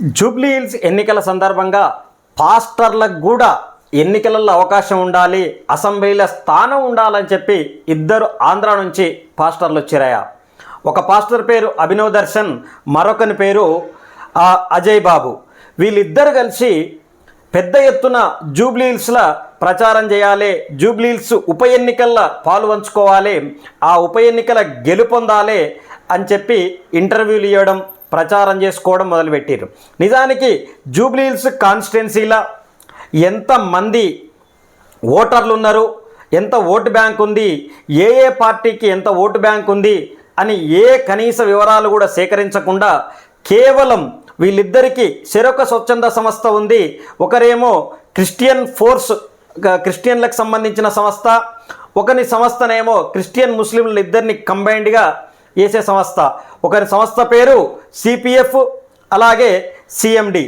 Jubilee hills ఎన్నికల సందర్భంగా పాస్టర్లకు కూడా ఎన్నికలలో అవకాశం ఉండాలి అసెంబ్లీలో స్థానం ఉండాలని చెప్పి ఇద్దరు ఆంధ్ర నుంచి పాస్టర్లు వచ్చారయ్యా. ఒక పాస్టర్ పేరు అభినవ్ దర్శన్ మరొకని పేరు అజయ్ బాబు. వీళ్ళిద్దరు కలిసి పెద్ద ఎత్తున జూబ్లీహిల్స్లో ప్రచారం చేయాలి జూబ్లీహిల్స్ ఉప ఎన్నికల్లో పాలుపంచుకోవాలి ఆ ఉప ఎన్నికల గెలుపొందాలి అని చెప్పి ఇంటర్వ్యూలు ఇవ్వడం ప్రచారం చేసుకోవడం మొదలుపెట్టారు నిజానికి జూబ్లీహిల్స్ కాన్స్టిట్యున్సీలో ఎంతమంది ఓటర్లు ఉన్నారు ఎంత ఓటు బ్యాంక్ ఉంది ఏ ఏ పార్టీకి ఎంత ఓటు బ్యాంక్ ఉంది అని ఏ కనీస వివరాలు కూడా సేకరించకుండా కేవలం వీళ్ళిద్దరికీ చెరొక స్వచ్ఛంద సంస్థ ఉంది ఒకరేమో క్రిస్టియన్ ఫోర్స్ క్రిస్టియన్లకు సంబంధించిన సంస్థ ఒకని సంస్థనేమో క్రిస్టియన్ ముస్లింలు ఇద్దరిని కంబైన్డ్గా వేసే సంస్థ. ఒకరి సంస్థ పేరు సిపిఎఫ్ అలాగే సిఎండి